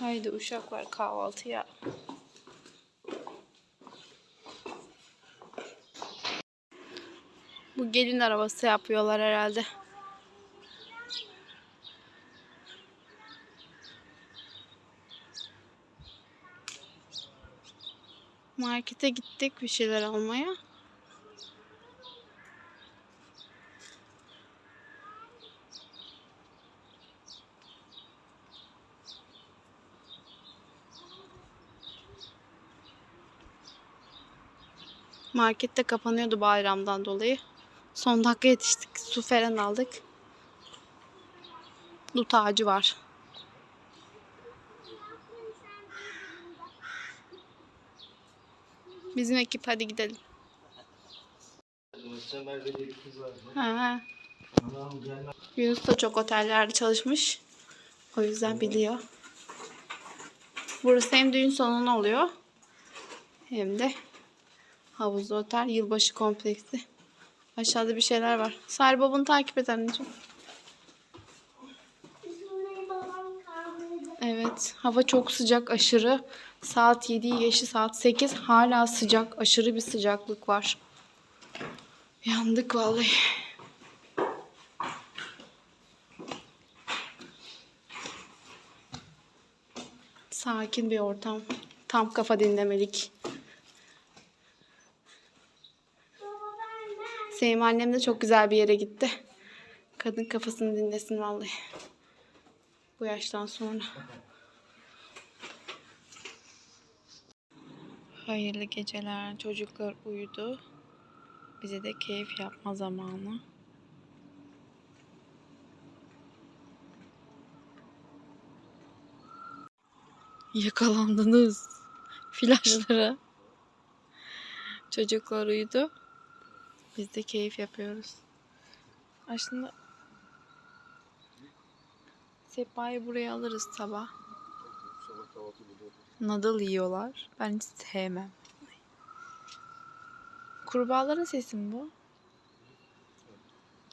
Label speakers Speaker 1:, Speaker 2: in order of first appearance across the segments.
Speaker 1: Haydi uşaklar kahvaltıya. Bu gelin arabası yapıyorlar herhalde. Markete gittik bir şeyler almaya. Markette kapanıyordu bayramdan dolayı. Son dakika yetiştik. Su falan aldık. Dut ağacı var. Bizim ekip hadi gidelim. Ha. Yunus da çok otellerde çalışmış. O yüzden biliyor. Burası hem düğün salonu oluyor. Hem de havuzlu otel yılbaşı kompleksi. Aşağıda bir şeyler var. Sari babanı takip et anneciğim. Evet. Hava çok sıcak aşırı. Saat 7'yi geçti. Saat 8. Hala sıcak. Aşırı bir sıcaklık var. Yandık vallahi. Sakin bir ortam. Tam kafa dinlemelik. Sevim annem de çok güzel bir yere gitti. Kadın kafasını dinlesin vallahi. Bu yaştan sonra. Hayırlı geceler. Çocuklar uyudu. Bize de keyif yapma zamanı. Yakalandınız. Flaşlara. Çocuklar uyudu. Biz de keyif yapıyoruz. Aslında Sehpayı buraya alırız sabah. Nadal yiyorlar. Ben hiç sevmem. Kurbağaların sesi mi bu?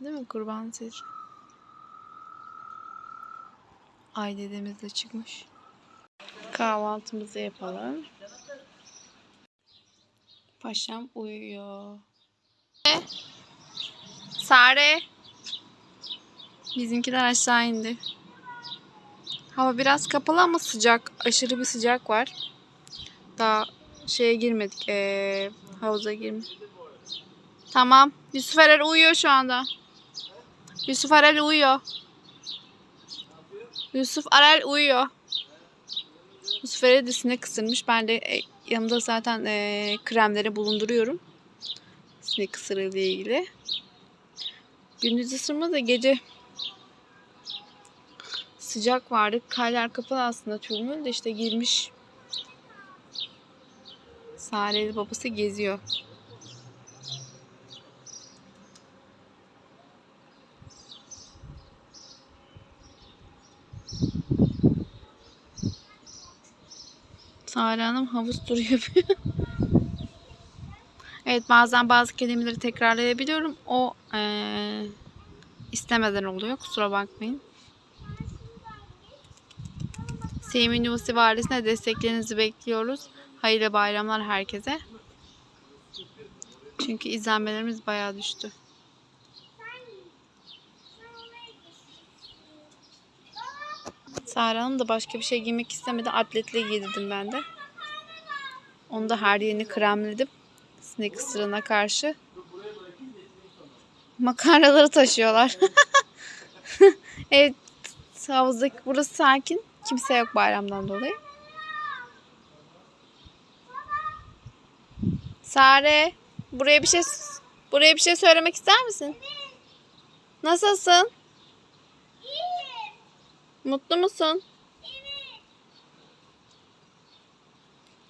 Speaker 1: Değil mi? Kurbanın sesi. Ay dedemiz de çıkmış. Kahvaltımızı yapalım. Paşam uyuyor. Sare. Bizimkiler aşağı indi. Hava biraz kapalı ama sıcak. Aşırı bir sıcak var. Daha şeye girmedik. Ee, havuza girmedik. Tamam. Yusuf Erer uyuyor şu anda. Yusuf Erer uyuyor. Yusuf Erer uyuyor. Yusuf Erer de sinek ısırmış. Ben de e, yanımda zaten e, kremleri bulunduruyorum. Sinek ısırığı ile ilgili. Gündüz ısırma da gece sıcak vardı. Kaller kapalı aslında tülmül de işte girmiş. Sareli babası geziyor. Sare Hanım havuz turu yapıyor. evet bazen bazı kelimeleri tekrarlayabiliyorum. O eee, istemeden oluyor. Kusura bakmayın. Sevim Üniversitesi Valisi'ne desteklerinizi bekliyoruz. Hayırlı bayramlar herkese. Çünkü izlenmelerimiz bayağı düştü. Sara Hanım da başka bir şey giymek istemedi. Atletle giydirdim ben de. Onu da her yerini kremledim. Sinek ısırığına karşı. Makarnaları taşıyorlar. evet havuzdaki burası sakin. Kimse yok bayramdan dolayı. Sare, buraya bir şey buraya bir şey söylemek ister misin? Nasılsın? Mutlu musun?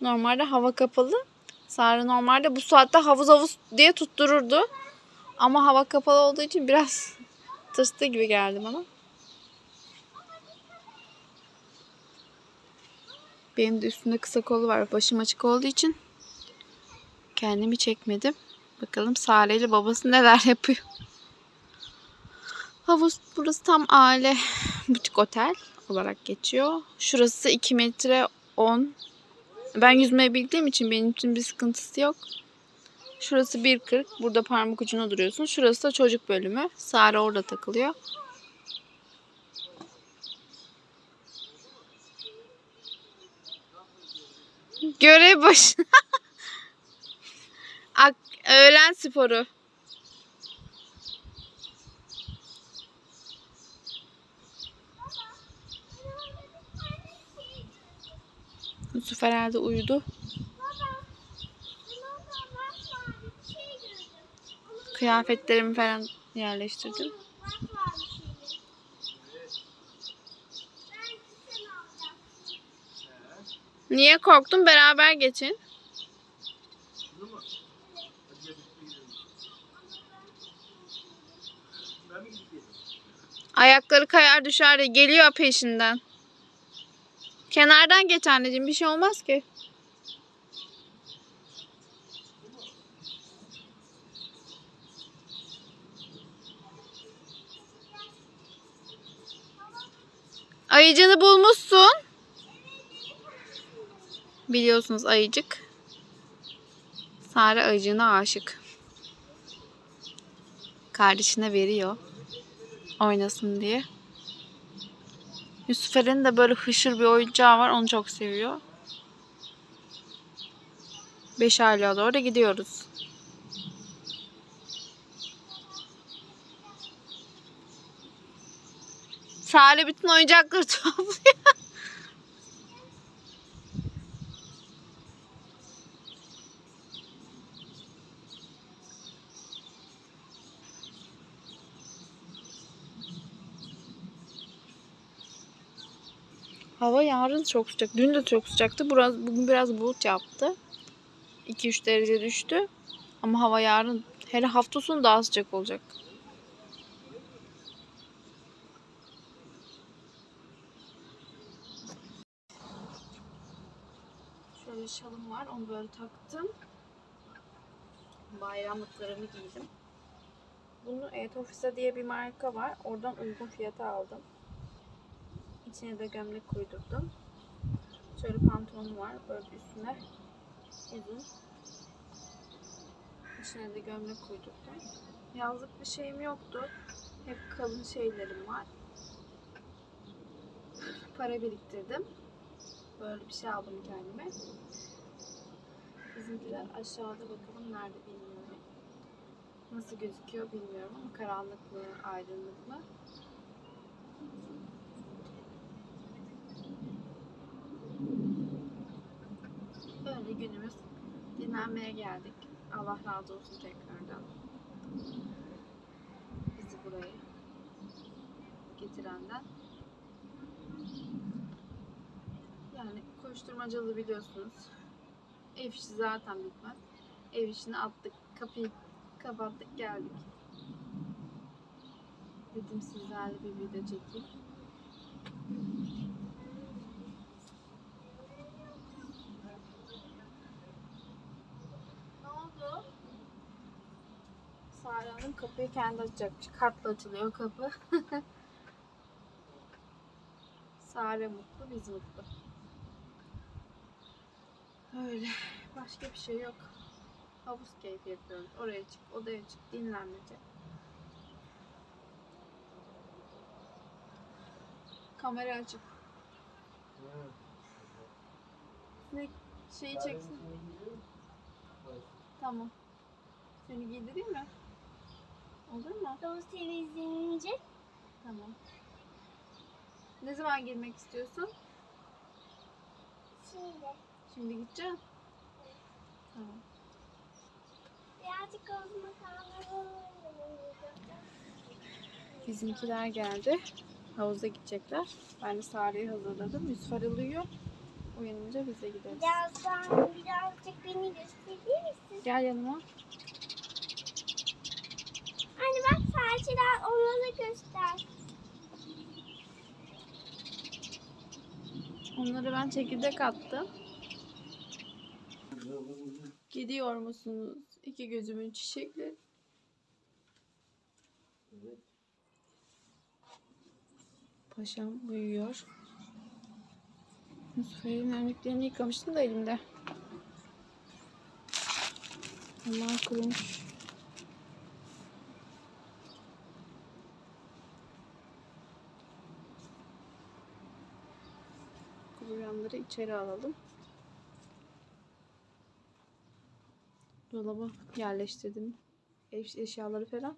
Speaker 1: Normalde hava kapalı. Sare normalde bu saatte havuz havuz diye tuttururdu. Ama hava kapalı olduğu için biraz tırstı gibi geldi bana. Benim de üstünde kısa kolu var. Başım açık olduğu için kendimi çekmedim. Bakalım Sare ile babası neler yapıyor. Havuz burası tam aile butik otel. olarak geçiyor. Şurası 2 metre 10. Ben yüzmeyi bildiğim için benim için bir sıkıntısı yok. Şurası 1.40. Burada parmak ucuna duruyorsun. Şurası da çocuk bölümü. Sare orada takılıyor. Görev başı. Öğlen sporu. Yusuf herhalde uyudu. Kıyafetlerimi falan yerleştirdim. Niye korktun? Beraber geçin. Ayakları kayar düşer de geliyor peşinden. Kenardan geç anneciğim bir şey olmaz ki. Ayıcını bulmuşsun. Biliyorsunuz ayıcık. Sare ayıcığına aşık. Kardeşine veriyor. Oynasın diye. Yusuf Eren'in de böyle hışır bir oyuncağı var. Onu çok seviyor. Beş aylığa doğru gidiyoruz. Sare bütün oyuncakları topluyor. Hava yarın çok sıcak. Dün de çok sıcaktı. Biraz, bugün biraz bulut yaptı. 2-3 derece düştü. Ama hava yarın hele hafta sonu daha sıcak olacak. Şöyle şalım var. Onu böyle taktım. Bayramlıklarımı giydim. Bunu Etofisa diye bir marka var. Oradan uygun fiyata aldım. İçine de gömlek koydurdum. Şöyle pantolonu var. Böyle üstüne uzun. İçine de gömlek koydurdum. Yazlık bir şeyim yoktu. Hep kalın şeylerim var. Para biriktirdim. Böyle bir şey aldım kendime. Bizimkiler aşağıda bakalım nerede bilmiyorum. Nasıl gözüküyor bilmiyorum ama karanlık mı, aydınlık mı? Günümüz dinlenmeye geldik. Allah razı olsun tekrardan. Bizi buraya getirenden. Yani koşturmacalı biliyorsunuz. Ev işi zaten bitmez. Ev işini attık, kapıyı kapattık geldik. Dedim sizlerle bir video çekeyim. Ne oldu? Hanım kapıyı kendi açacakmış. Kartla açılıyor kapı. Sare mutlu, biz mutlu. Öyle. Başka bir şey yok. Havuz keyfi yapıyoruz. Oraya çık, odaya çık, dinlenmece. Kamera açık. Ne şeyi çeksin. Tamam. Seni giydireyim mi? Olur mu?
Speaker 2: Dosya izlenince
Speaker 1: Tamam. Ne zaman girmek istiyorsun?
Speaker 2: şimdi
Speaker 1: Şimdi gideceksin. Tamam.
Speaker 2: birazcık olma.
Speaker 1: Bizimkiler geldi. Havuza gidecekler. Ben de Sare'yi hazırladım. Yusuf arılıyor. Uyanınca bize gideriz.
Speaker 2: Birazdan birazcık beni gösterir misin?
Speaker 1: Gel yanıma.
Speaker 2: Anne bak saçlar onları göster.
Speaker 1: Onları ben çekirdek attım. Gidiyor musunuz? İki gözümün çiçekleri. Paşam uyuyor. Yusuf Ali'nin önlüklerini yıkamıştım da elimde. Onlar kurumuş. Kuruyanları içeri alalım. Dolaba yerleştirdim. Eş- eşyaları falan.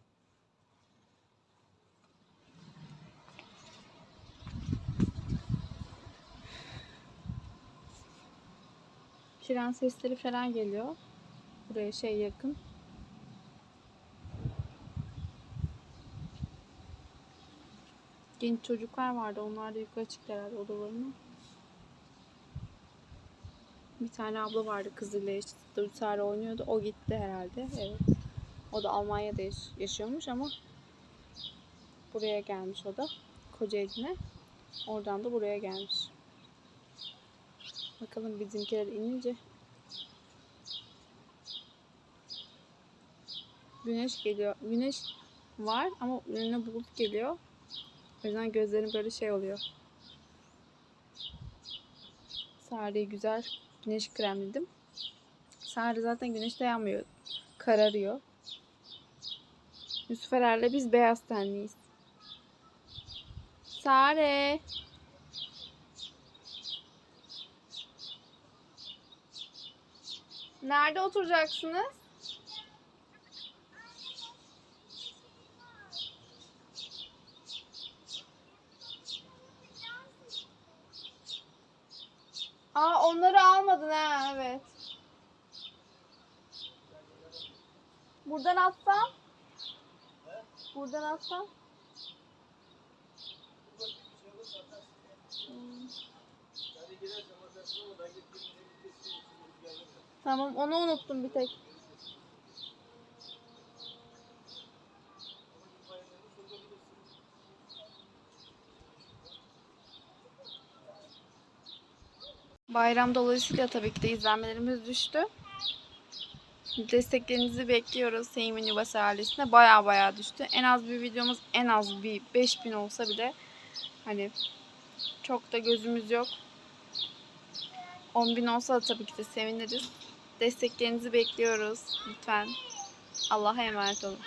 Speaker 1: Tren sesleri falan geliyor. Buraya şey yakın. Genç çocuklar vardı. Onlar da yukarı çıktı herhalde odalarına. Bir tane abla vardı kızıyla işte Dulsare oynuyordu. O gitti herhalde. Evet. O da Almanya'da yaş- yaşıyormuş ama buraya gelmiş o da. Kocaeli'ne. Oradan da buraya gelmiş. Bakalım bizimkiler inince. Güneş geliyor. Güneş var ama önüne bulut geliyor. O yüzden gözlerim böyle şey oluyor. Sare'yi güzel güneş kremledim. Sare zaten güneşte yanmıyor. Kararıyor. Yusuf Erer'le biz beyaz tenliyiz. Sare. Nerede oturacaksınız? Aa onları almadın ha evet. Buradan atsam? Buradan atsam? Hmm. Tamam onu unuttum bir tek. Bayram dolayısıyla tabii ki de izlenmelerimiz düştü. Desteklerinizi bekliyoruz Seymen Yuvası ailesine. Baya baya düştü. En az bir videomuz en az bir 5000 olsa bile hani çok da gözümüz yok. 10.000 olsa da tabii ki de seviniriz. Desteklerinizi bekliyoruz. Lütfen. Allah'a emanet olun.